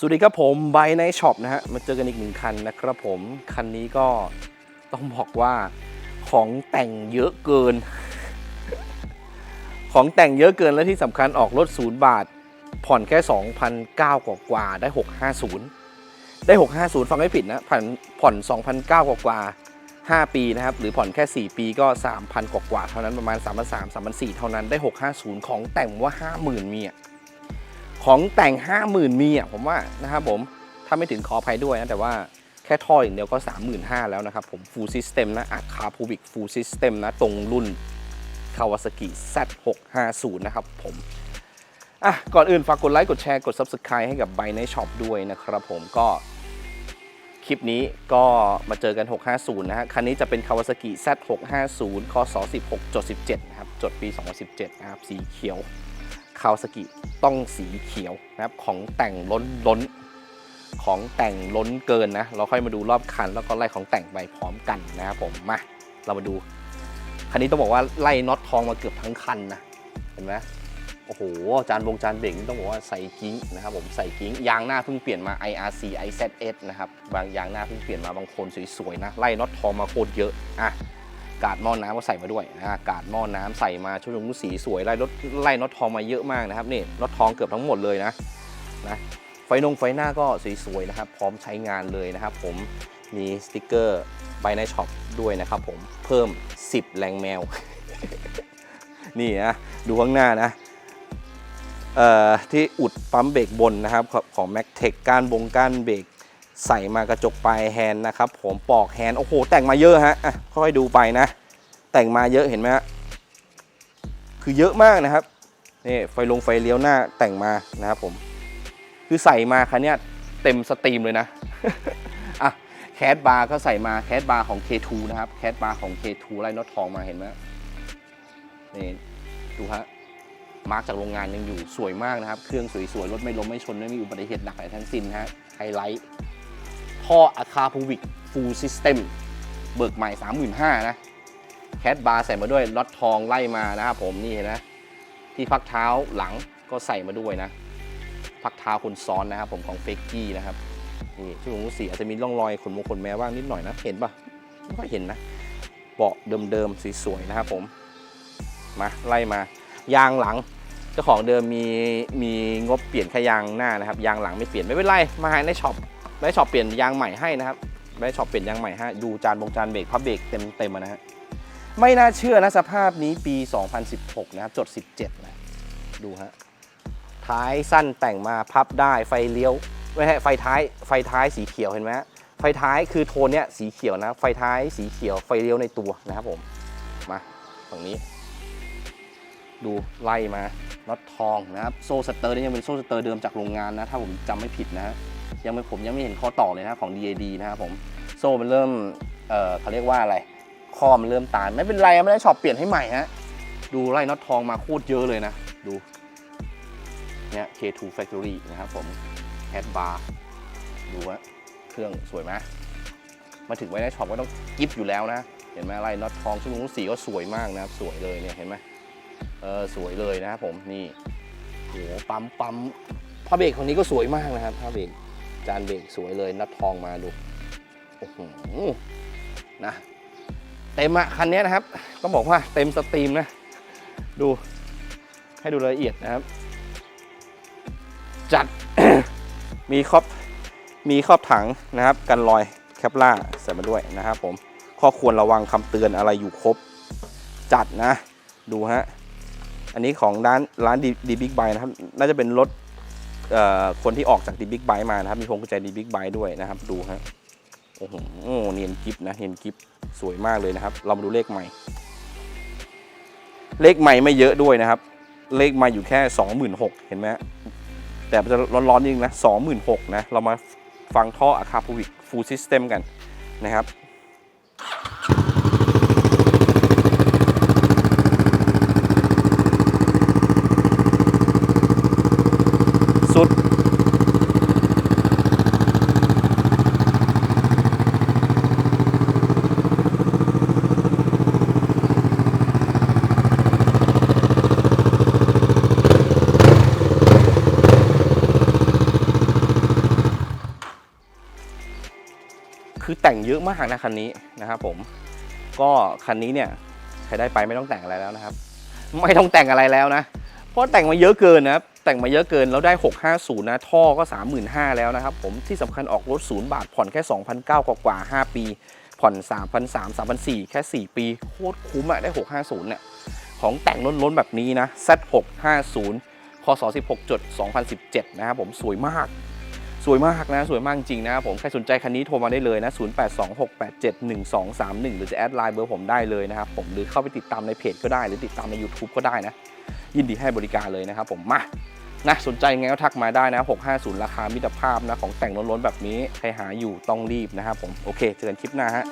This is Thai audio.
สวัสดีครับผมไบในช็อปนะฮะมาเจอกันอีกหนึ่งคันนะครับผมคันนี้ก็ต้องบอกว่าของแต่งเยอะเกิน ของแต่งเยอะเกินและที่สำคัญออกรถศูนย์บาท ผ่อนแค่2,009กว่ากว่าได้ 650 ได้ 650 ฟังไม่ผิดนะผ่อนผ่อน2,009กว่ากว่า 5 ปีนะครับ หรือผ่อนแค่ 4 ปีก็ 3,000 กว่ากว่าเท่านั้นประมาณ 3,300 3,400 เท่านั้นได้ 650 ของแต่งว่า 50,000มีอะ ของแต่ง 50,000 มีอะผมว่านะครับผม ถ้าไม่ถึงขออภัยด้วยนะ แต่ว่าแค่ท่ออย่างเดียวก็ 35,000 แล้วนะครับผม full system นะอาคาพูบิก full system นะ ตรงรุ่น Kawasaki Z650 นะครับผมอะก่อนอื่นฝากกดไลค์กดแชร์กด Subscribe ให้กับ b y ในช็อปด้วยนะครับผมก็คลิปนี้ก็มาเจอกัน 650 นะฮะ คันนี้จะเป็น Kawasaki Z650 คศ16.17นะครับ จดปี 2017 นะครับ สีเขียว คาวสกิต้องสีเขียวนะครับของแต่งล้นล้นของแต่งล้นเกินนะ เราค่อยมาดูรอบคัน แล้วก็ไล่ของแต่งไปพร้อมกันนะครับผมมาเรามาดู คันนี้ต้องบอกว่าไล่น็อตทองมาเกือบทั้งคันนะเห็นไหมโอ้โห จานวงจานเบรกนี่ต้องบอกว่าใส่กิ้งนะครับผมใส่กิ้งยางหน้าเพิ่งเปลี่ยนมา IRC IZS นะครับบางยางหน้าเพิ่งเปลี่ยนมาบางคนสวยๆนะไล่น็อตทองมาโคตรเยอะอะ กาดหม้อน้ำก็ใส่มาด้วยนะฮะกาดหม้อน้ำใส่มาชุดลงสีสวยไล่รถไล่น็อตทองมาเยอะมากนะครับนี่น็อตทองเกือบทั้งหมดเลยนะนะไฟนงไฟหน้าก็สวยๆนะครับ พร้อมใช้งานเลยนะครับ ผมมีสติกเกอร์ใบในช็อปด้วยนะครับ ผมเพิ่ม 10 แรงแมว นี่นะดูข้างหน้านะเอ่อที่อุดปั๊มเบรกบนนะครับ ของ m a c t e c ก้านบงก้านเบรก ใส่มากระจกปลายแฮนด์นะครับผมปอกแฮนด์โอ้โหแต่งมาเยอะฮะอะค่อยดูไปนะ แต่งมาเยอะเห็นไหมฮะคือเยอะมากนะครับนี่ไฟลงไฟเลี้ยวหน้าแต่งมานะครับผมคือใส่มาคันนี้เต็มสตรีมเลยนะอะแคสบาร์ก็ใส่มาแคสบาร์ของ K2 นะครับแคสบาร์ของ K2 ไล่น็อตทองมาเห็นไหมนี่ดูฮะมาร์กจากโรงงานยังอยู่สวยมากนะครับ เครื่องสวยๆ รถไม่ล้มไม่ชน ไม่มีอุบัติเหตุหนักอะไรทั้งสิ้นฮะไฮไลท์ ท่ออาคาพูวิกฟูลซิสเต็มเบิกใหม่ 35,000นะ แคดบาร์ใส่มาด้วยน็อตทองไล่มานะครับผมนี่เห็นไหมที่พักเท้าหลังก็ใส่มาด้วยนะ พักเท้าคนซ้อนนะครับผมของเฟกกี้นะครับนี่ช่วงสีอาจจะมีร่องรอยขนมงขนแมวบ้างนิดหน่อยนะ เห็นปะไม่ค่อยเห็นนะเบาะเดิมๆสวยๆนะครับผมมาไล่มายางหลังเจ้าของเดิมมีมีงบเปลี่ยนแค่ยางหน้านะครับยางหลังไม่เปลี่ยนไม่เป็นไรมาห้ในช็อป แม่ช็อปเปลี่ยนยางใหม่ให้นะครับแม่ช็อปเปลี่ยนยางใหม่ให้ดูจานบงจานเบรกพับเบรกเต็มเต็มนะฮะไม่น่าเชื่อนะสภาพนี้ปี 2016 นะครับ จด 17 นะ ดูฮะ ท้ายสั้นแต่งมาพับได้ไฟเลี้ยวไม่ใช่ไฟท้ายไฟท้ายสีเขียวเห็นไหมฮะไฟท้ายคือโทนเนี้ยสีเขียวนะ ไฟท้ายสีเขียวไฟเลี้ยวในตัวนะครับผม มาฝั่งนี้ ดูไล่มาน็อตทองนะครับ โซ่สเตอร์นี่ยังเป็นโซ่สเตอร์เดิมจากโรงงานนะ ถ้าผมจำไม่ผิดนะ ยังไม่ผมยังไม่เห็นข้อต่อเลยนะของ DAD นะครับผม โซ่มันเริ่มเอ่อเขาเรียกว่าอะไร ข้อมันเริ่มตานไม่เป็นไรไม่ได้ช็อปเปลี่ยนให้ใหม่ฮะ ดูไล่น็อตทองมาโคตรเยอะเลยนะ ดู เนี่ย K2 Factory นะครับผมแฮดบาร์ดูว่าเครื่องสวยไหมมาถึงไว้ในช็อปก็ต้องกิฟต์อยู่แล้วนะ เห็นไหมไล่น็อตทองชุดนุ่งสีก็สวยมากนะครับ สวยเลยเนี่ยเห็นไหมเออสวยเลยนะครับผมนี่โหปั๊มปั๊มผ้าเบรกของนี้ก็สวยมากนะครับผ้าเบรก จานเบรกสวยเลยนัดทองมาดูโอ้โหนะเต็มอะคันนี้นะครับ ต้องบอกว่าเต็มสตรีมนะ ดูให้ดูรายละเอียดนะครับ จัดมีครอบมีครอบถังนะครับ กันรอยแคปล่าใส่มาด้วยนะครับผมข้อควรระวังคำเตือนอะไรอยู่ครบ จัดนะ ดูฮะ อันนี้ของร้านร้านดีบิ๊กไบนะครับ น่าจะเป็นรถ คนที่ออกจากดีบิ๊กไบมานะครับมีพวงกุญแจดีบิ๊กไบด้วยนะครับดูฮะโอ้โหเนียนกิฟนะเนียนกิฟสวยมากเลยนะครับ เรามาดูเลขใหม่ เลขใหม่ไม่เยอะด้วยนะครับ เลขใหม่อยู่แค่ 26,000เห็นไหมแต่มันจะร้อนๆนิดนึงนะ26,000นะเรามาฟังท่ออะคาพูวิกฟูลซิสเต็มกันนะครับ คือแต่งเยอะมากนะคันนี้นะครับผมก็คันนี้เนี่ยใครได้ไปไม่ต้องแต่งอะไรแล้วนะครับ ไม่ต้องแต่งอะไรแล้วนะ เพราะแต่งมาเยอะเกินนะครับแต่งมาเยอะเกินแล้วได้ 650 นะ ท่อก็ 35,000 แล้วนะครับผมที่สำคัญออกรถ 0 บาท ผ่อนแค่ 2,900 กว่ากว่า 5 ปี ผ่อน 3,300 3,400 แค่ 4 ปี โคตรคุ้มอะได้ 650 เนี่ย ของแต่งล้นๆ แบบนี้นะ Z650 คศ16จด2017 นะครับผมสวยมาก วยมากนะ สวยมากจริงนะครับผม ใครสนใจคันนี้โทรมาได้เลยนะ 0826871231 หรือจะแอดไลน์เบอร์ผมได้เลยนะครับผม หรือเข้าไปติดตามในเพจก็ได้ หรือติดตามใน YouTube ก็ได้นะ ยินดีให้บริการเลยนะครับผม มา นะ สนใจยังไงก็ทักมาได้นะ 650 ราคามิตรภาพนะ ของแต่งล้นๆแบบนี้ ใครหาอยู่ต้องรีบนะครับผม โอเค เจอกันคลิปหน้าฮะ